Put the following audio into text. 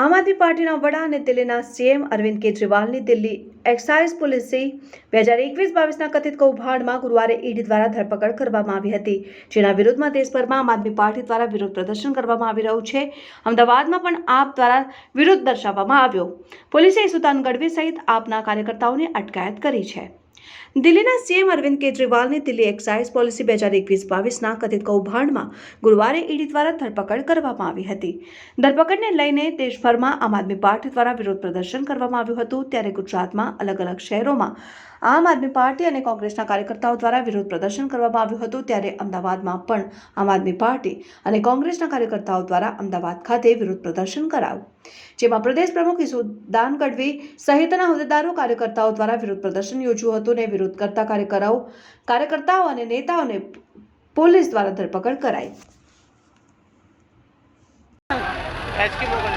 આમ આદમી પાર્ટીના વડા અને દિલ્હીના સીએમ અરવિંદ કેજરીવાલની દિલ્હી એક્સાઇઝ પોલીસે બે હજાર એકવીસ બાવીસના કથિત કૌભાંડમાં ગુરુવારે ઈડી દ્વારા ધરપકડ કરવામાં આવી હતી, જેના વિરોધમાં દેશભરમાં આમ આદમી પાર્ટી દ્વારા વિરોધ પ્રદર્શન કરવામાં આવી રહ્યું છે. અમદાવાદમાં પણ આપ દ્વારા વિરોધ દર્શાવવામાં આવ્યો. પોલીસે સુતાન ગઢવી સહિત આપના કાર્યકર્તાઓની અટકાયત કરી છે. દિલ્હીના સીએમ અરવિંદ કેજરીવાલની દિલ્હી એક્સાઇઝ પોલિસી બે હજાર એકવીસ બાવીસના કથિત કૌભાંડમાં ગુરુવારે ઈડી દ્વારા ધરપકડ કરવામાં આવી હતી. ધરપકડને લઈને દેશભરમાં આમ આદમી પાર્ટી દ્વારા વિરોધ પ્રદર્શન કરવામાં આવ્યું હતું. ત્યારે ગુજરાતમાં અલગ અલગ શહેરોમાં આમ આદમી પાર્ટી અને કોંગ્રેસના કાર્યકર્તાઓ દ્વારા વિરોધ પ્રદર્શન કરવામાં આવ્યું હતું. ત્યારે અમદાવાદમાં પણ આમ આદમી પાર્ટી અને કોંગ્રેસના કાર્યકર્તાઓ દ્વારા અમદાવાદ ખાતે વિરોધ પ્રદર્શન કરાવ્યું જેમાં પ્રદેશ પ્રમુખ ઈસુદાન ગઢવી સહિતના હોદ્દેદારો, કાર્યકર્તાઓ દ્વારા વિરોધ પ્રદર્શન યોજ્યું હતું. અને વિરોધ કરતા કાર્યકરો કાર્યકર્તાઓ અને નેતાઓને પોલીસ દ્વારા ધરપકડ કરાઈ. એચકે મોગલ